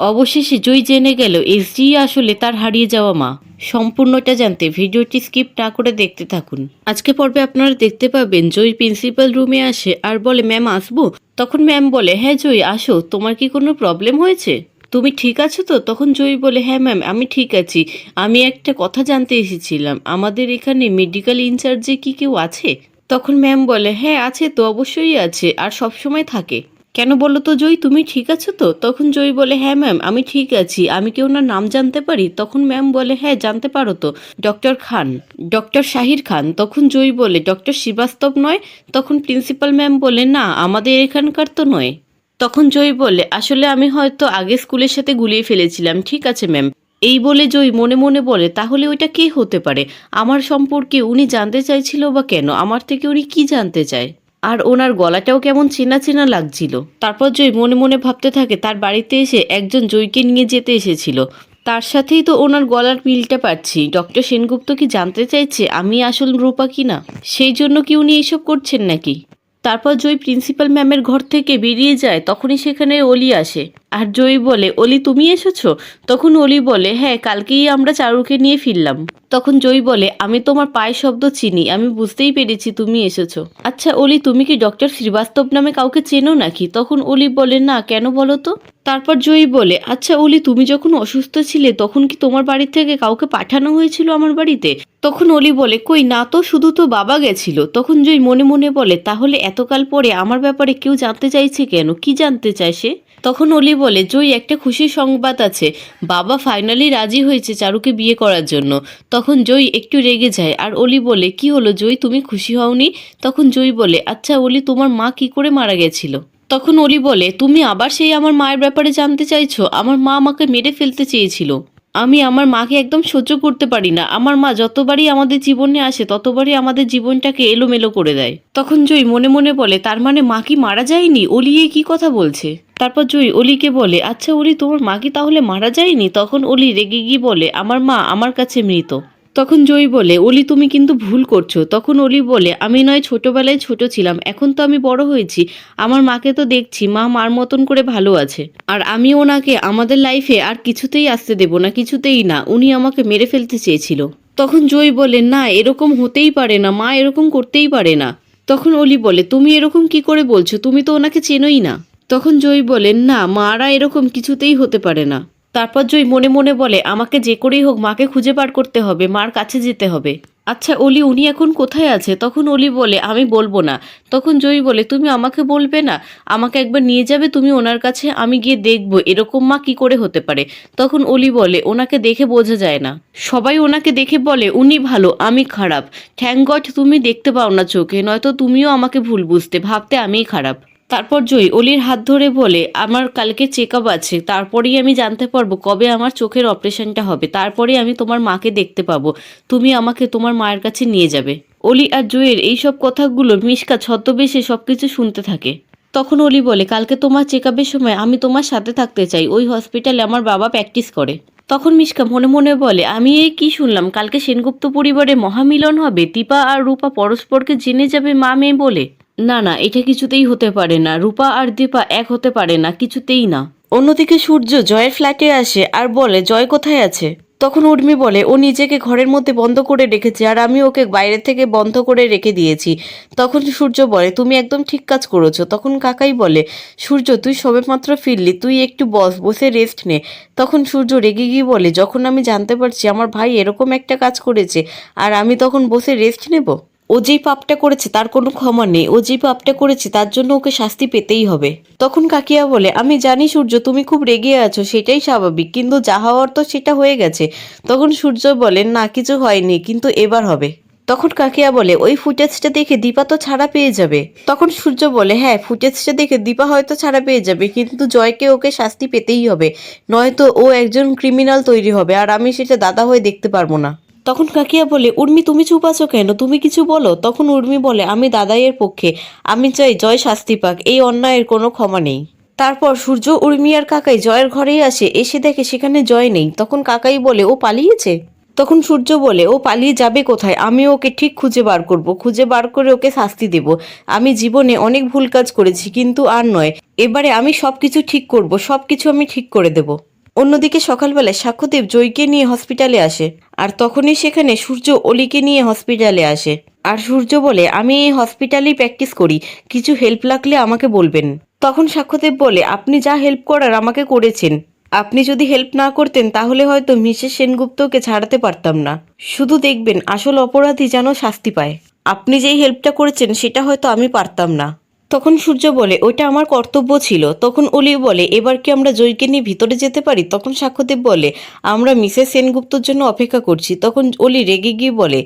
অবশেষে জয় জেনে গেল এসডি আসলে তার হারিয়ে যাওয়া মা। সম্পূর্ণটা জানতে ভিডিওটি স্কিপ না করে দেখতে থাকুন। আজকে পর্বে আপনারা দেখতে পাবেন জয় প্রিন্সিপাল রুমে আসে আর বলে, ম্যাম, আসব? তখন ম্যাম বলে হ্যাঁ জয় আসো। তোমার কি কোনো প্রবলেম হয়েছে? তুমি ঠিক আছো তো? তখন জয় বলে হ্যাঁ ম্যাম, আমি ঠিক আছি। আমি একটা কথা জানতে এসেছিলাম। আমাদের এখানে মেডিকেল ইনচার্জে কি কেউ আছে? তখন ম্যাম বলে হ্যাঁ আছে তো, অবশ্যই আছে, আর সব সময় থাকে। কেন বলো তো জয়, তুমি ঠিক আছো তো? তখন জয়ী বলে হ্যাঁ ম্যাম আমি ঠিক আছি। আমি কি ওনার নাম জানতে পারি? তখন ম্যাম বলে হ্যাঁ জানতে পারো তো। Doctor Khan doctor Shahir Khan. তখন জয়ী বলে ডক্টর শ্রীবাস্তব নয়? তখন প্রিন্সিপাল ম্যাম বলে, না, আমাদের এখানকার তো নয়। তখন জয় বলে, আসলে আমি হয়তো আগে স্কুলের সাথে গুলিয়ে ফেলেছিলাম। ঠিক আছে ম্যাম এই বলে জয় মনে মনে বলে, তাহলে ওইটা কে হতে পারে? আমার সম্পর্কে উনি জানতে চাইছিল বা কেন? আমার থেকে উনি কি জানতে চায়? আর ওনার গলাটাও কেমন চেনা চেনা লাগছিল। তারপর জয় মনে মনে ভাবতে থাকে, তার বাড়িতে এসে একজন জয়কে নিয়ে যেতে এসেছিল। তার সাথেই তো ওনার গলার মিলটা পাচ্ছি। ডক্টর সেনগুপ্ত কি জানতে চাইছে আমি আসল রূপা কি না? সেই জন্য কি উনি এইসব করছেন নাকি? তারপর জয় প্রিন্সিপাল ম্যামের ঘর থেকে বেরিয়ে যায়, তখনই সেখানে অলি আসে। আর জয়ী বলে, অলি, তুমি এসেছ? তখন অলি বলে হ্যাঁ কালকেই আমরা চারুকে নিয়ে ফিরলাম। তখন জয়ী বলে, আমি তোমার পায়ে শব্দ চিনি, আমি বুঝতেই পেরেছি তুমি এসেছ। আচ্ছা অলি, তুমি কি ডক্টর শ্রীবাস্তব নামে কাউকে চেনো নাকি? তখন অলি বলে, না, কেন বলো তো? তারপর জয়ী বলে আচ্ছা অলি, তুমি যখন অসুস্থ ছিলে, তখন কি তোমার বাড়ি থেকে কাউকে পাঠানো হয়েছিল আমার বাড়িতে? তখন অলি বলে, কই, না তো, শুধু তো বাবা গেছিল। তখন জয় মনে মনে বলে, তাহলে এতকাল পরে আমার ব্যাপারে কেউ জানতে চাইছে কেন? কি জানতে চায় সে? তখন অলি বলে, জয়, একটা খুশি সংবাদ আছে। বাবা ফাইনালি রাজি হয়েছে চারুকে বিয়ে করার জন্য। তখন জয় একটু রেগে যায় আর অলি বলে, কি হলো জই তুমি খুশি হওনি? তখন জই বলে আচ্ছা অলি, তোমার মা কি করে মারা গেছিল? তখন অলি বলে, তুমি আবার সেই আমার মায়ের ব্যাপারে জানতে চাইছো? আমার মা আমাকে মেরে ফেলতে চেয়েছিল। আমি আমার মাকে একদম সহ্য করতে পারি না। আমার মা যতবারই আমাদের জীবনে আসে, ততবারই আমাদের জীবনটাকে এলোমেলো করে দেয়। তখন জয় মনে মনে বলে, তার মানে মা কি মারা যায়নি? অলি এ কি কথা বলছে? তারপর জয় অলিকে বলে আচ্ছা অলি, তোমার মা কি তাহলে মারা যায়নি? তখন অলি রেগে গিয়ে বলে, আমার মা আমার কাছে মৃত। তখন জয় বলে, অলি, তুমি কিন্তু ভুল করছ। তখন অলি বলে, আমি নয়, ছোটবেলায় ছোট ছিলাম। এখন তো আমি বড় হয়েছি। আমার মাকে তো দেখছি। মা মার মতন করে ভালো আছে। আর আমি ওনাকে, আমাদের লাইফে আর কিছুতেই আসতে দেব না, কিছুতেই না। উনি আমাকে মেরে ফেলতে চেয়েছিল। তখন জয় বলে, না, এরকম হতেই পারে না। মা এরকম করতেই পারে না। তখন অলি বলে, তুমি এরকম কি করে বলছো? তুমি তো ওনাকে চেনোই না। তখন জয় বলেন না, মারা এরকম কিছুতেই হতে পারে না। তারপর জয় মনে মনে বলে, আমাকে যে করেই হোক, মাকে খুঁজে বার করতে হবে, মার কাছে যেতে হবে। আচ্ছা অলি উনি এখন কোথায় আছে? তখন অলি বলে, আমি বলব না। তখন জয়ী বলে, তুমি আমাকে বলবে না? আমাকে একবার নিয়ে যাবে তুমি ওনার কাছে? আমি গিয়ে দেখব, এরকম মা কি করে হতে পারে? তখন অলি বলে, ওনাকে দেখে বোঝা যায় না। সবাই ওনাকে দেখে বলে, উনি ভালো, আমি খারাপ। গড তুমি দেখতে পাও না চোখে, নয়তো তুমিও আমাকে ভুল বুঝতে, ভাবতে আমিই খারাপ। তারপর জয়ী। অলির হাত ধরে বলে, আমার কালকে চেক আপ আছে। তারপরেই আমি জানতে পারব কবে আমার চোখের অপারেশনটা হবে। তারপরে আমি তোমার মাকে দেখতে পাবো। তুমি আমাকে তোমার মায়ের কাছে নিয়ে যাবে। অলি আর জয়ের এইসব কথাগুলো মিশকা ছদ্মবেশে সব কিছু শুনতে থাকে। তখন অলি বলে, কালকে তোমার চেক সময় আমি তোমার সাথে থাকতে চাই। ওই হসপিটালে আমার বাবা প্র্যাকটিস করে। তখন মিশকা মনে মনে বলে, আমি এই কি শুনলাম? কালকে সেনগুপ্ত পরিবারে মহামিলন হবে? দীপা আর রূপা পরস্পরকে জেনে যাবে মা মেয়ে বলে? না না, এটা কিছুতেই হতে পারে না। রূপা আর দীপা এক হতে পারে না, কিছুতেই না। অন্যদিকে সূর্য জয়ের ফ্ল্যাটে আসে আর বলে, জয় কোথায় আছে? তখন উর্মি বলে, ও নিজেকে ঘরের মধ্যে বন্ধ করে রেখেছে আর আমি ওকে বাইরে থেকে বন্ধ করে রেখে দিয়েছি। তখন সূর্য বলে, তুমি একদম ঠিক কাজ করেছ। তখন কাকাই বলে, সূর্য, তুই সবেমাত্র ফিরলি, তুই একটু বস, বসে রেস্ট নে। তখন সূর্য রেগে গিয়ে বলে, যখন আমি জানতে পারছি আমার ভাই এরকম একটা কাজ করেছে, আর আমি তখন বসে রেস্ট নেব? ও যেই পাপটা করেছে তার কোনো ক্ষমা নেই, ও যেই পাপটা করেছে তার জন্য ওকে শাস্তি পেতেই হবে। তখন কাকিয়া বলে, আমি জানি সূর্য, তুমি খুব রেগে আছো, সেটাই স্বাভাবিক, কিন্তু যা হওয়ার তো সেটা হয়ে গেছে। তখন সূর্য বলেন না, কিছু হয়নি, কিন্তু এবার হবে। তখন কাকিয়া বলে, ওই ফুটেজটা দেখে দীপা তো ছাড়া পেয়ে যাবে। তখন সূর্য বলে হ্যাঁ ফুটেজটা দেখে দীপা হয়তো ছাড়া পেয়ে যাবে, কিন্তু জয়কে ওকে শাস্তি পেতেই হবে। নয়তো ও একজন ক্রিমিনাল তৈরি হবে, আর আমি সেটা দাদা হয়ে দেখতে পারব না। তখন কাকিয়া বলে, উর্মি, তুমি চুপ আছো কেন? তুমি কিছু বলো। তখন উর্মি বলে, আমি দাদাইয়ের পক্ষে। আমি চাই জয় শাস্তি পাক, এই অন্যায়ের কোনো ক্ষমা নেই। তারপর সূর্য, উর্মি আর কাকাই জয়ের ঘরেই আসে। এসে দেখে সেখানে জয় নেই। তখন কাকাই বলে, ও পালিয়েছে? তখন সূর্য বলে, ও পালিয়ে যাবে কোথায়? আমি ওকে ঠিক খুঁজে বার করব। খুঁজে বার করে ওকে শাস্তি দেব। আমি জীবনে অনেক ভুল কাজ করেছি, কিন্তু আর নয়। এবারে আমি সব কিছু ঠিক করব। সব কিছু আমি ঠিক করে দেব। অন্যদিকে সকালবেলায় সাক্ষ্যদেব জয়কে নিয়ে হসপিটালে আসে, আর তখনই সেখানে সূর্য অলিকে নিয়ে হসপিটালে আসে। আর সূর্য বলে, আমি এই হসপিটালেই প্র্যাকটিস করি, কিছু হেল্প লাগলে আমাকে বলবেন। তখন সাক্ষ্যদেব বলে, আপনি যা হেল্প করার আমাকে করেছেন। আপনি যদি হেল্প না করতেন, তাহলে হয়তো মিসেস সেনগুপ্তকে ছাড়াতে পারতাম না। শুধু দেখবেন, আসল অপরাধী যেন শাস্তি পায়। আপনি যেই হেল্পটা করেছেন, সেটা হয়তো আমি পারতাম না। তখন সূর্য বলে, ওইটা আমার কর্তব্য ছিল। তখন অলি বলে, এবার কি আমরা জয়কে নিয়ে ভিতরে যেতে পারি? তখন সাক্ষ্যদেব বলে, আমরা মিসেস সেনগুপ্তর জন্য অপেক্ষা করছি। তখন অলি রেগে গিয়ে বলে,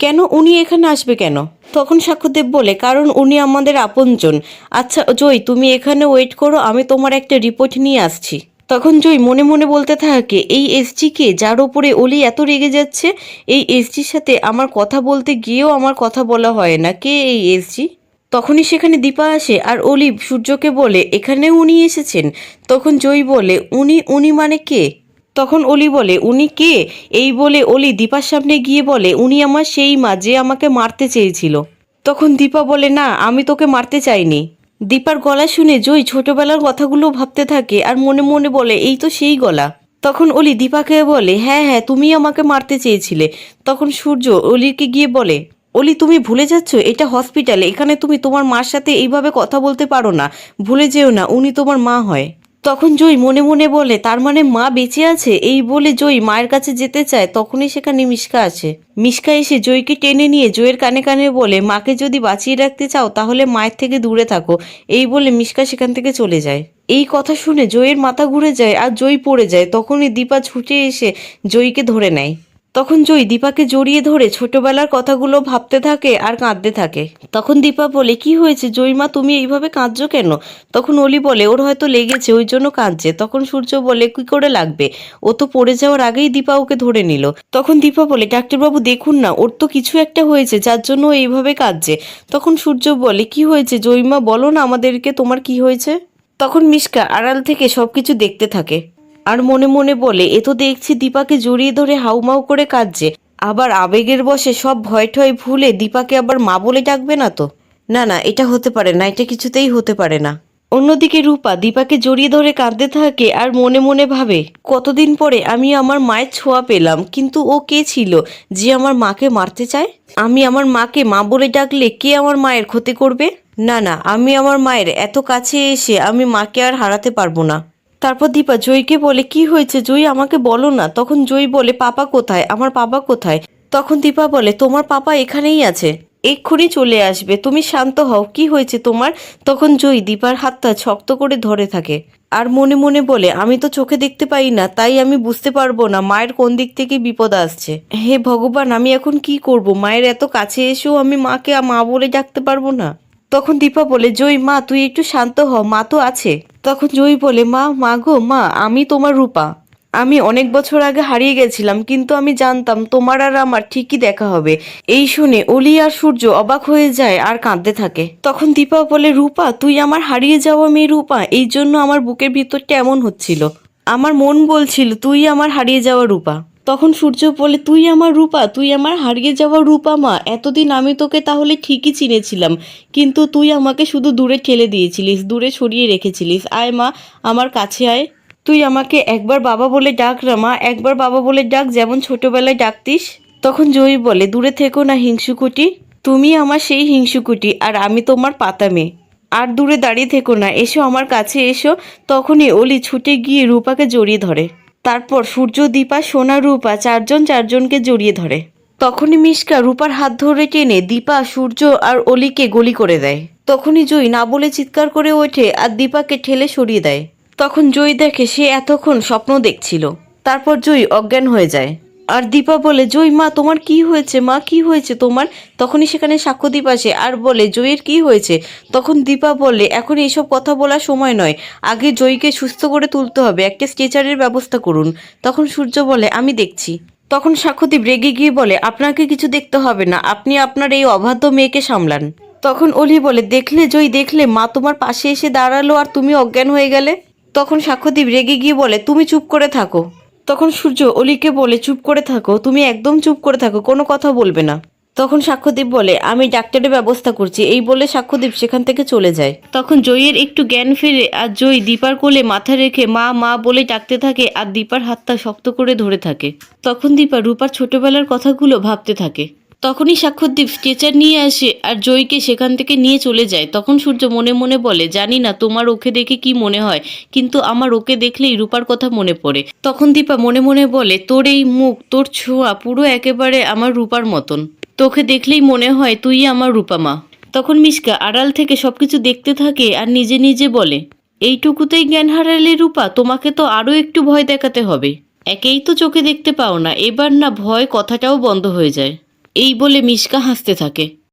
কেন? উনি এখানে আসবে কেন? তখন সাক্ষ্যদেব বলে, কারণ উনি আমাদের আপনজন। আচ্ছা জয়, তুমি এখানে ওয়েট করো, আমি তোমার একটা রিপোর্ট নিয়ে আসছি। তখন জয় মনে মনে বলতে থাকে, এই এসজিকে যার ওপরে অলি এত রেগে যাচ্ছে? এই এসজির সাথে আমার কথা বলতে গিয়েও আমার কথা বলা হয় না। কে এই এসজি? তখনই সেখানে দীপা আসে আর অলিভ সূর্যকে বলে, এখানে উনি এসেছেন। তখন জয় বলে, উনি উনি মানে কে? তখন অলি বলে, উনি কে? এই বলে অলি দীপার সামনে গিয়ে বলে, উনি আমার সেই মা যে আমাকে মারতে চেয়েছিল। তখন দীপা বলে, না, আমি তোকে মারতে চাইনি। দীপার গলা শুনে জয় ছোটবেলার কথাগুলো ভাবতে থাকে আর মনে মনে বলে, এই তো সেই গলা। তখন অলি দীপাকে বলে হ্যাঁ হ্যাঁ তুমি আমাকে মারতে চেয়েছিলে। তখন সূর্য অলিকে গিয়ে বলে অলি, তুমি ভুলে যাচ্ছ? এটা হসপিটাল এখানে তুমি তোমার মার সাথে এইভাবে কথা বলতে পারো না। ভুলে যেও না, উনি তোমার মা হয়। তখন জয় মনে মনে বলে, তার মানে মা বেঁচে আছে? এই বলে জয় মায়ের কাছে যেতে চায়। তখনই সেখানে মিশকা আসে। মিশকা এসে জয়কে টেনে নিয়ে জয়ের কানে কানে বলে, মাকে যদি বাঁচিয়ে রাখতে চাও, তাহলে মায়ের থেকে দূরে থাকো। এই বলে মিশকা সেখান থেকে চলে যায়। এই কথা শুনে জয়ের মাথা ঘুরে যায় আর জয় পড়ে যায়। তখনই দীপা ছুটে এসে জয়কে ধরে নেয়। তখন জয় দীপাকে জড়িয়ে ধরে ছোটবেলার কথাগুলো ভাবতে থাকে আর কাঁদতে থাকে। তখন দীপা বলে, কি হয়েছে? জয়মা তুমি এইভাবে কাঁদছো কেন? তখন অলি বলে, ওর হয়তো লেগেছে, ওই জন্য কাঁদছে। তখন সূর্য বলে, কি করে লাগবে? ও তো পড়ে যাওয়ার আগেই দীপা ওকে ধরে নিল। তখন দীপা বলে, ডাক্তারবাবু, দেখুন না, ওর তো কিছু একটা হয়েছে, যার জন্য ও এইভাবে কাঁদছে। তখন সূর্য বলে, কি হয়েছে? জয়মা বলো না আমাদেরকে তোমার কি হয়েছে? তখন মিশকা আড়াল থেকে সবকিছু দেখতে থাকে। আর মনে মনে বলে, এ তো দেখছি দীপাকে জড়িয়ে ধরে হাউমাউ করে কাঁদছে। আবার আবেগের বসে সব ভয় ঠয় ভুলে দীপাকে আবার মা বলে ডাকবে না তো? না না, এটা হতে পারে না, এটা কিছুতেই হতে পারে না। অন্যদিকে রূপা দীপাকে জড়িয়ে ধরে কাঁদতে থাকে আর মনে মনে ভাবে, কতদিন পরে আমি আমার মায়ের ছোঁয়া পেলাম, কিন্তু ও কে ছিল যে আমার মাকে মারতে চায়? আমি আমার মাকে মা বলে ডাকলে কে আমার মায়ের ক্ষতি করবে? না না, আমি আমার মায়ের এত কাছে এসে আমি মাকে আর হারাতে পারব না। তারপর দীপা জয়কে বলে, কি হয়েছে? জয় আমাকে বলো না। তখন জয় বলে, পাপা কোথায়? আমার পাপা কোথায়? তখন দীপা বলে, তোমার পাপা এখানেই আছে। এক্ষুনি চলে আসবে। তুমি শান্ত হও। কি হয়েছে তোমার? তখন জয় দীপার হাতটা শক্ত করে ধরে থাকে আর মনে মনে বলে, আমি তো চোখে দেখতে পাই না, তাই আমি বুঝতে পারব না মায়ের কোন দিক থেকে বিপদ আসছে। হে ভগবান, আমি এখন কি করব? মায়ের এত কাছে এসেও আমি মাকে মা বলে ডাকতে পারব না? তখন দীপা বলে, জয়, মা, তুই একটু শান্ত হ, মা তো আছে। তখন জয় বলে, মা মা গো, মা, আমি তোমার রূপা। আমি অনেক বছর আগে হারিয়ে গেছিলাম, কিন্তু আমি জানতাম তোমার আর আমার ঠিকই দেখা হবে। এই শুনে অলি আর সূর্য অবাক হয়ে যায় আর কাঁদতে থাকে। তখন দীপা বলে, রূপা, তুই আমার হারিয়ে যাওয়া মেয়ে রূপা, এই জন্য আমার বুকের ভিতরটা এমন হচ্ছিল। আমার মন বলছিল, তুই আমার হারিয়ে যাওয়া রূপা। তখন সূর্য বলে, তুই আমার রূপা, তুই আমার হারিয়ে যাওয়া রূপা মা, এতদিন আমি তোকে তাহলে ঠিকই চিনেছিলাম, কিন্তু তুই আমাকে শুধু দূরে ঠেলে দিয়েছিলিস, দূরে সরিয়ে রেখেছিলিস। আয় মা, আমার কাছে আয়। তুই আমাকে একবার বাবা বলে ডাক রা মা, একবার বাবা বলে ডাক, যেমন ছোটবেলায় ডাকতিস। তখন জয়ী বলে, দূরে থেকো না হিংসুকুটি, তুমি আমার সেই হিংসুকুটি, আর আমি তোমার পাতা মেয়ে। আর দূরে দাঁড়িয়ে থেকো না, এসো আমার কাছে এসো। তখনই অলি ছুটে গিয়ে রূপাকে জড়িয়ে ধরে। তারপর সূর্য, দীপা, সোনা, রূপা চারজন চারজনকে জড়িয়ে ধরে। তখনই মিশকা রূপার হাত ধরে টেনে দীপা, সূর্য আর অলিকে গলি করে দেয়। তখনই জয়ী না বলে চিৎকার করে ওঠে আর দীপাকে ঠেলে সরিয়ে দেয়। তখন জয়ী দেখে সে এতক্ষণ স্বপ্ন দেখছিল। তারপর জয়ী অজ্ঞান হয়ে যায়। আর দীপা বলে জয় মা, তোমার কি হয়েছে? মা, কি হয়েছে তোমার? তখনই সেখানে সাক্ষ্যদীপ আসে আর বলে জয়ের কি হয়েছে? তখন দীপা বলে এখন এইসব কথা বলার সময় নয়। আগে জয়কে সুস্থ করে তুলতে হবে। একটা স্ট্রেচারের ব্যবস্থা করুন। তখন সূর্য বলে, আমি দেখছি। তখন সাক্ষ্যদীপ রেগে গিয়ে বলে, আপনাকে কিছু দেখতে হবে না। আপনি আপনার এই অবাধ্য মেয়েকে সামলান। তখন অলি বলে, দেখলে জয় দেখলে, মা তোমার পাশে এসে দাঁড়াল আর তুমি অজ্ঞান হয়ে গেলে? তখন সাক্ষ্যদীপ রেগে গিয়ে বলে, তুমি চুপ করে থাকো। তখন সূর্য অলিকে বলে, চুপ করে থাকো, তুমি একদম চুপ করে থাকো, কোনো কথা বলবে না। তখন সাক্ষ্যদীপ বলে, আমি ডাক্তারের ব্যবস্থা করছি। এই বলে সাক্ষ্যদীপ সেখান থেকে চলে যায়। তখন জয়ের একটু জ্ঞান ফিরে আর জয় দীপার কোলে মাথা রেখে, মা মা, বলে ডাকতে থাকে আর দীপার হাতটা শক্ত করে ধরে থাকে। তখন দীপা রূপার ছোটবেলার কথাগুলো ভাবতে থাকে। তখনই সাক্ষরদীপ স্ট্রেচার নিয়ে আসে আর জয়কে সেখান থেকে নিয়ে চলে যায়। তখন সূর্য মনে মনে বলে, জানি না তোমার ওকে দেখে কি মনে হয়, কিন্তু আমার ওকে দেখলেই রূপার কথা মনে পড়ে। তখন দীপা মনে মনে বলে, তোর এই মুখ, তোর ছোঁয়া পুরো একেবারে আমার রূপার মতন। তোকে দেখলেই মনে হয় তুই আমার রূপা মা। তখন মিশকা আড়াল থেকে সবকিছু দেখতে থাকে আর নিজে নিজে বলে, এইটুকুতেই জ্ঞান হারালে রূপা, তোমাকে তো আরও একটু ভয় দেখাতে হবে। একেই তো চোখে দেখতে পাও না, এবার না ভয় কথাটাও বন্ধ হয়ে যায়। এই বলে মিশকা হাসতে থাকে।